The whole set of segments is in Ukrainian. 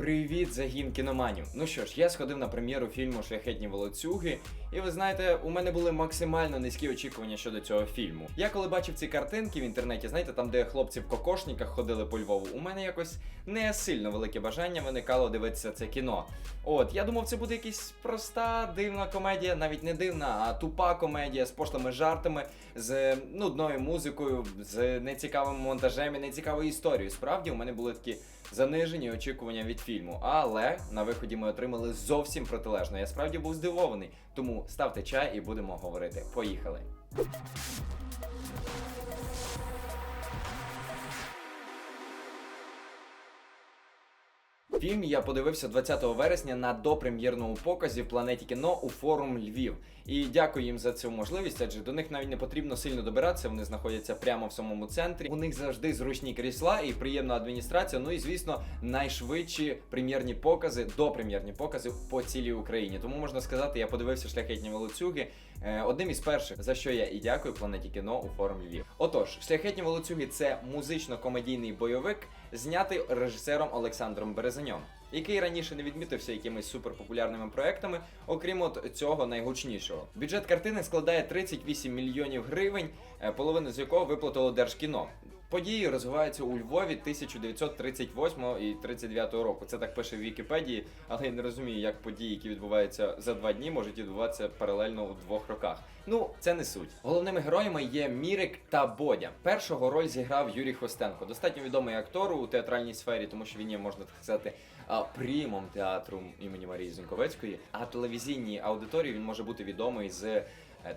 Привіт, загін кіноманів. Ну що ж, я сходив на прем'єру фільму Шляхетні волоцюги, і ви знаєте, у мене були максимально низькі очікування щодо цього фільму. Я коли бачив ці картинки в інтернеті, знаєте, там, де хлопці в кокошниках ходили по Львову, у мене якось не сильно велике бажання виникало дивитися це кіно. От, я думав, це буде якась проста, дивна комедія, навіть не дивна, а тупа комедія з пошлими жартами, з нудною музикою, з нецікавим монтажем і нецікавою історією. Справді, у мене були такі занижені очікування від фільму. Але на виході ми отримали зовсім протилежно. Я справді був здивований. Тому ставте чай і будемо говорити. Поїхали. Фільм я подивився 20 вересня на допрем'єрному показі в планеті кіно у форум Львів. І дякую їм за цю можливість, адже до них навіть не потрібно сильно добиратися. Вони знаходяться прямо в самому центрі. У них завжди зручні крісла і приємна адміністрація. Ну і звісно, найшвидші прем'єрні покази, допрем'єрні покази по цілій Україні. Тому можна сказати, я подивився шляхетні волоцюги. Е, Одним із перших, за що я і дякую планеті кіно у форум Львів. Отож, шляхетні волоцюги це музично-комедійний бойовик, знятий режисером Олександром Березаньом, який раніше не відмітився якимись суперпопулярними проектами, окрім от цього найгучнішого. Бюджет картини складає 38 мільйонів гривень, е, половину з якого виплатило Держкіно. Події розвиваються у Львові 1938 і 39 року. Це так пише в Вікіпедії, але я не розумію, як події, які відбуваються за два дні, можуть відбуватися паралельно у двох роках. Ну, це не суть. Головними героями є Мірик та Бодя. Першого роль зіграв Юрій Хостенко, достатньо відомий актор у театральній сфері, тому що він є, можна так сказати, а, примом театру імені Марії Зінковецької. А телевізійній аудиторії він може бути відомий з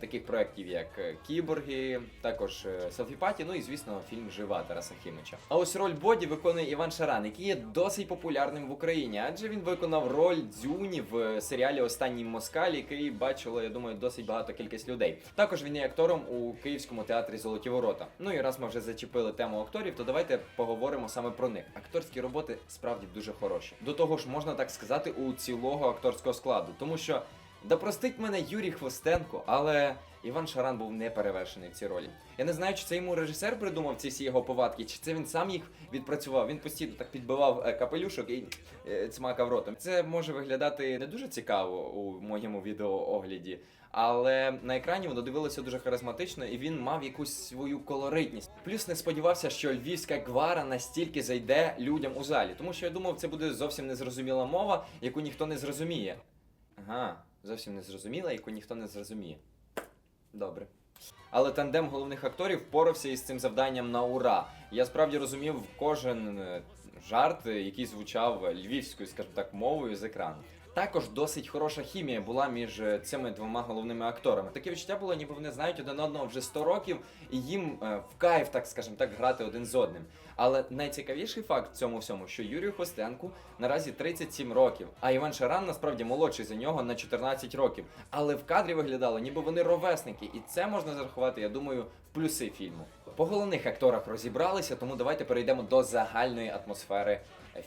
таких проєктів, як е, Кіборги, також е, Селфіпаті, ну і звісно, фільм Жива Тараса Хімича. А ось роль Боді виконує Іван Шаран, який є досить популярним в Україні, адже він виконав роль дзюні в е, серіалі Останній москаль, який бачило, я думаю, досить багато кількість людей. Також він є актором у Київському театрі Золоті Ворота. Ну і раз ми вже зачепили тему акторів, то давайте поговоримо саме про них. Акторські роботи справді дуже хороші. До того ж, можна так сказати, у цілого акторського складу, тому що. Да простить мене Юрій Хвостенко, але Іван Шаран був не перевершений в цій ролі. Я не знаю, чи це йому режисер придумав ці всі його повадки, чи це він сам їх відпрацював. Він постійно так підбивав е, капелюшок і е, цмакав ротом. Це може виглядати не дуже цікаво у моєму відеоогляді, але на екрані воно дивилося дуже харизматично, і він мав якусь свою колоритність. Плюс не сподівався, що львівська гвара настільки зайде людям у залі, тому що я думав, це буде зовсім незрозуміла мова, яку ніхто не зрозуміє. Ага, зовсім не зрозуміла, яку ніхто не зрозуміє. Добре. Але тандем головних акторів впорався із цим завданням на ура. Я справді розумів кожен е, жарт, який звучав львівською, скажімо так, мовою з екрану. Також досить хороша хімія була між е, цими двома головними акторами. Таке відчуття було, ніби вони знають один одного вже 100 років, і їм е, в кайф, так скажімо так, грати один з одним. Але найцікавіший факт в цьому всьому, що Юрію Хостенку наразі 37 років, а Іван Шаран насправді молодший за нього на 14 років. Але в кадрі виглядало, ніби вони ровесники, і це можна зарахувати, я думаю, в плюси фільму. По головних акторах розібралися, тому давайте перейдемо до загальної атмосфери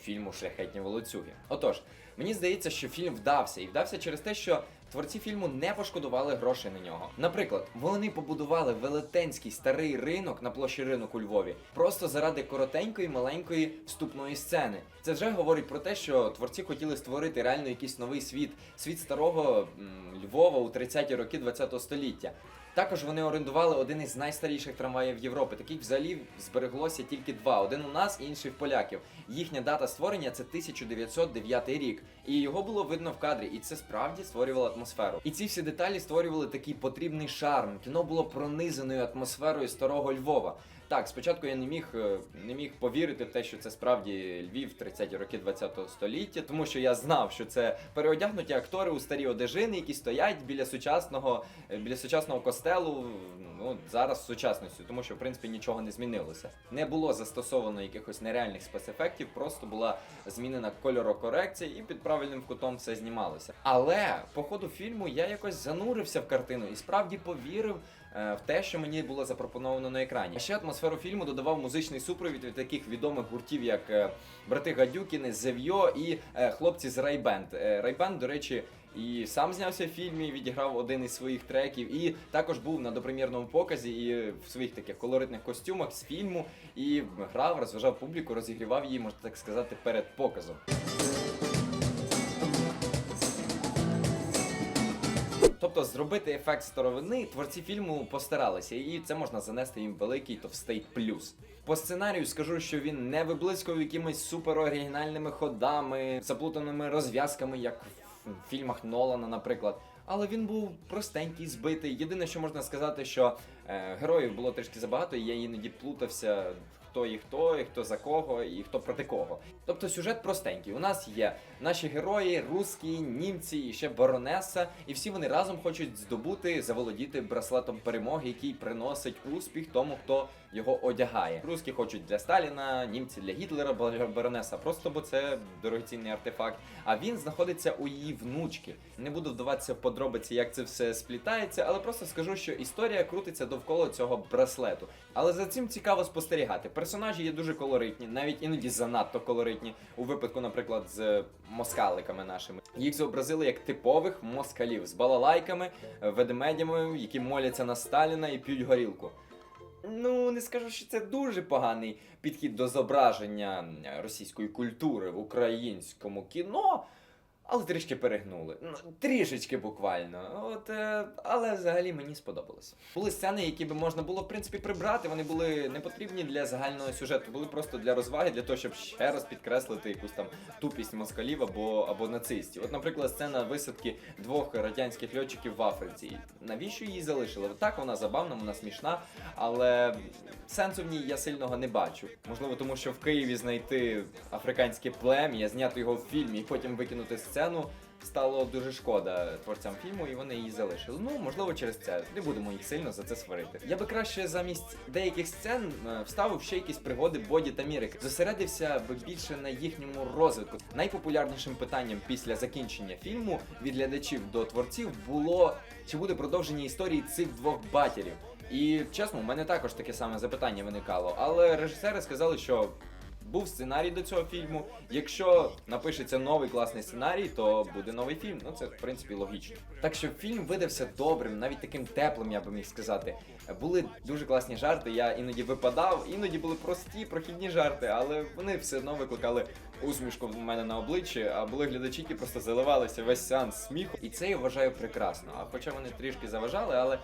фільму Шляхетні волоцюги. Отож, мені здається, що фільм вдався, і вдався через те, що творці фільму не пошкодували грошей на нього. Наприклад, вони побудували велетенський старий ринок на площі ринок у Львові просто заради коротенької маленької вступної сцени. Це вже говорить про те, що творці хотіли створити реально якийсь новий світ, світ старого м, Львова у 30-ті роки ХХ століття. Також вони орендували один із найстаріших трамваїв Європи. Таких взагалі збереглося тільки два: один у нас, інший в поляків. Їхня дата створення це 1909 рік, і його було видно в кадрі, і це справді створювало атмосферу. І ці всі деталі створювали такий потрібний шарм. Кіно було пронизаною атмосферою старого Львова. Так, спочатку я не міг е, не міг повірити в те, що це справді Львів 30-ті роки 20-го століття, тому що я знав, що це переодягнуті актори у старі одежини, які стоять біля сучасного е, біля сучасного костелу. Ну зараз сучасністю, тому що в принципі нічого не змінилося. Не було застосовано якихось нереальних спецефектів, просто була змінена кольорокорекція, і під правильним кутом все знімалося. Але по ходу фільму я якось занурився в картину і справді повірив в те, що мені було запропоновано на екрані. Ще атмосферу фільму додавав музичний супровід від таких відомих гуртів, як е, брати Гадюкіни, Зев'йо і е, хлопці з Райбенд. Е, Райбенд, до речі. І сам знявся в фільмі, відіграв один із своїх треків, і також був на допрем'єрному показі і в своїх таких колоритних костюмах з фільму, і грав, розважав публіку, розігрівав її, можна так сказати, перед показом. Тобто зробити ефект старовини творці фільму постаралися, і це можна занести їм великий товстий плюс. По сценарію скажу, що він не виблискував якимись супероригінальними ходами, заплутаними розв'язками, як в фільмах Нолана, наприклад. Але він був простенький, збитий. Єдине, що можна сказати, що е, героїв було трішки забагато, і я іноді плутався, хто і хто, і хто за кого, і хто проти кого. Тобто сюжет простенький. У нас є наші герої, русські, німці і ще баронеса, і всі вони разом хочуть здобути, заволодіти браслетом перемоги, який приносить успіх тому, хто його одягає. Русські хочуть для Сталіна, німці для Гітлера, ба- баронеса просто бо це дорогоцінний артефакт. А він знаходиться у її внучки. Не буду вдаватися в подробиці, як це все сплітається, але просто скажу, що історія крутиться довкола цього браслету. Але за цим цікаво спостерігати. Персонажі є дуже колоритні, навіть іноді занадто колоритні. У випадку, наприклад, з москаликами нашими. Їх зобразили як типових москалів з балалайками, ведмедями, які моляться на Сталіна і п'ють горілку. Ну, не скажу, що це дуже поганий підхід до зображення російської культури в українському кіно, але трішки перегнули. Ну, трішечки буквально. От, е, але взагалі мені сподобалось. Були сцени, які би можна було, в принципі, прибрати. Вони були не потрібні для загального сюжету, були просто для розваги, для того, щоб ще раз підкреслити якусь там тупість москалів або, або нацистів. От, наприклад, сцена висадки двох радянських льотчиків в Африці. Навіщо її залишили? Так, вона забавна, вона смішна, але сенсу в ній я сильного не бачу. Можливо, тому що в Києві знайти африканське плем'я, зняти його в фільмі і потім викинути сцену. Стало дуже шкода творцям фільму, і вони її залишили. Ну, можливо, через це не будемо їх сильно за це сварити. Я би краще замість деяких сцен е, вставив ще якісь пригоди Боді та Мірик. Зосередився би більше на їхньому розвитку. Найпопулярнішим питанням після закінчення фільму від глядачів до творців було чи буде продовження історії цих двох батірів. І чесно, у мене також таке саме запитання виникало. Але режисери сказали, що був сценарій до цього фільму. Якщо напишеться новий класний сценарій, то буде новий фільм. Ну це в принципі логічно. Так що фільм видався добрим, навіть таким теплим, я би міг сказати. Були дуже класні жарти. Я іноді випадав, іноді були прості, прохідні жарти, але вони все одно викликали усмішку в мене на обличчі. А були глядачі, які просто заливалися весь сеанс сміху. І це я вважаю прекрасно. А хоча вони трішки заважали, але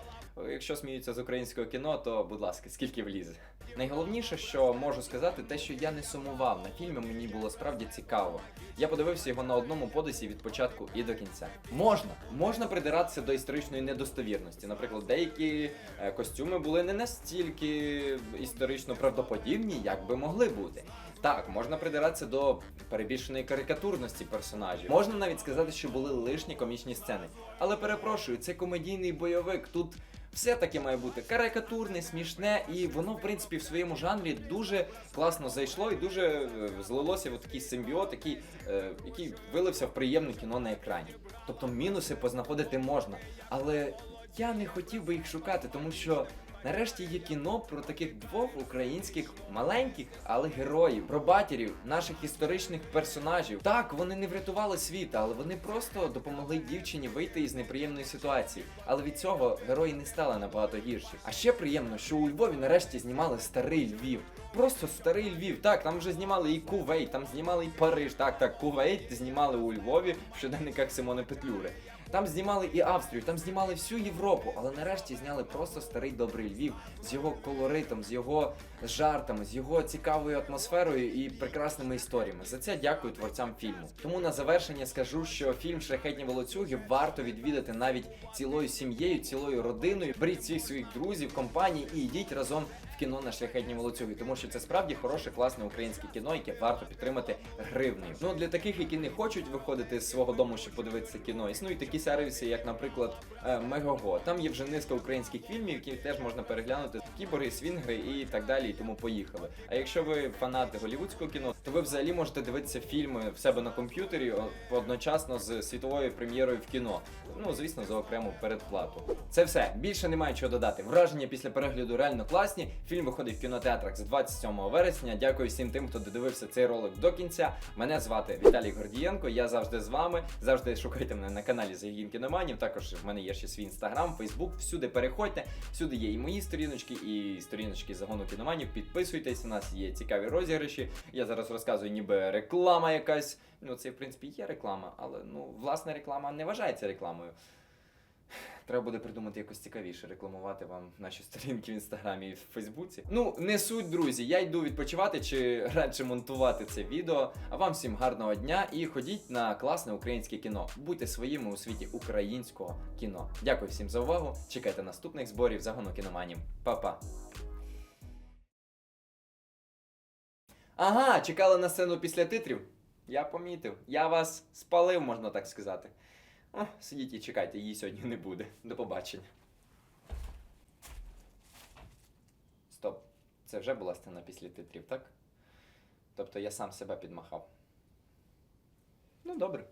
якщо сміються з українського кіно, то будь ласка, скільки влізе. Найголовніше, що можу сказати, те, що я не сумував на фільмі, мені було справді цікаво. Я подивився його на одному подисі від початку і до кінця. Можна, можна придиратися до історичної недостовірності. Наприклад, деякі е, костюми були не настільки історично правдоподібні, як би могли бути. Так, можна придиратися до перебільшеної карикатурності персонажів. Можна навіть сказати, що були лишні комічні сцени. Але перепрошую, це комедійний бойовик. Тут все таке має бути карикатурне, смішне, і воно, в принципі, в своєму жанрі дуже класно зайшло і дуже е, злилося в такий симбіот, який, е, який вилився в приємне кіно на екрані. Тобто мінуси познаходити можна, але я не хотів би їх шукати, тому що. Нарешті є кіно про таких двох українських маленьких, але героїв, про батірів, наших історичних персонажів. Так, вони не врятували світ, але вони просто допомогли дівчині вийти із неприємної ситуації. Але від цього герої не стали набагато гірші. А ще приємно, що у Львові нарешті знімали старий Львів. Просто старий Львів. Так, там вже знімали і Кувейт, там знімали і Париж. Так, так, Кувейт знімали у Львові в щоденниках Симони Петлюри. Там знімали і Австрію, там знімали всю Європу, але нарешті зняли просто старий добрий Львів з його колоритом, з його жартами, з його цікавою атмосферою і прекрасними історіями. За це дякую творцям фільму. Тому на завершення скажу, що фільм Шляхетні волоцюги варто відвідати навіть цілою сім'єю, цілою родиною. Беріть всіх своїх друзів, компаній і йдіть разом кіно на шляхетні волоцюги, тому що це справді хороше, класне українське кіно, яке варто підтримати гривнею. Ну для таких, які не хочуть виходити з свого дому, щоб подивитися кіно, існують такі сервіси, як, наприклад, е, Мегого. Там є вже низка українських фільмів, які теж можна переглянути. Кіборги, свінгри і так далі, і тому поїхали. А якщо ви фанати голівудського кіно, то ви взагалі можете дивитися фільми в себе на комп'ютері одночасно з світовою прем'єрою в кіно. Ну, звісно, за окрему передплату. Це все. Більше немає чого додати. Враження після перегляду реально класні. Фільм виходить в кінотеатрах з 27 вересня. Дякую всім тим, хто додивився цей ролик до кінця. Мене звати Віталій Гордієнко. Я завжди з вами. Завжди шукайте мене на каналі Загін Кіноманів. Також в мене є ще свій інстаграм, фейсбук. Всюди переходьте. Всюди є і мої сторіночки, і сторіночки загону кіноманів. Підписуйтесь. У нас є цікаві розіграші. Я зараз розказую, ніби реклама якась. Ну, це в принципі є реклама, але ну власна реклама не вважається рекламою. Треба буде придумати якось цікавіше, рекламувати вам наші сторінки в інстаграмі і в Фейсбуці. Ну, не суть, друзі. Я йду відпочивати чи радше монтувати це відео. А вам всім гарного дня і ходіть на класне українське кіно. Будьте своїми у світі українського кіно. Дякую всім за увагу. Чекайте наступних зборів загону кіноманів. Па-па. Ага, чекали на сцену після титрів. Я помітив. Я вас спалив, можна так сказати. О, сидіть і чекайте, її сьогодні не буде. До побачення. Стоп. Це вже була сцена після титрів, так? Тобто я сам себе підмахав. Ну, добре.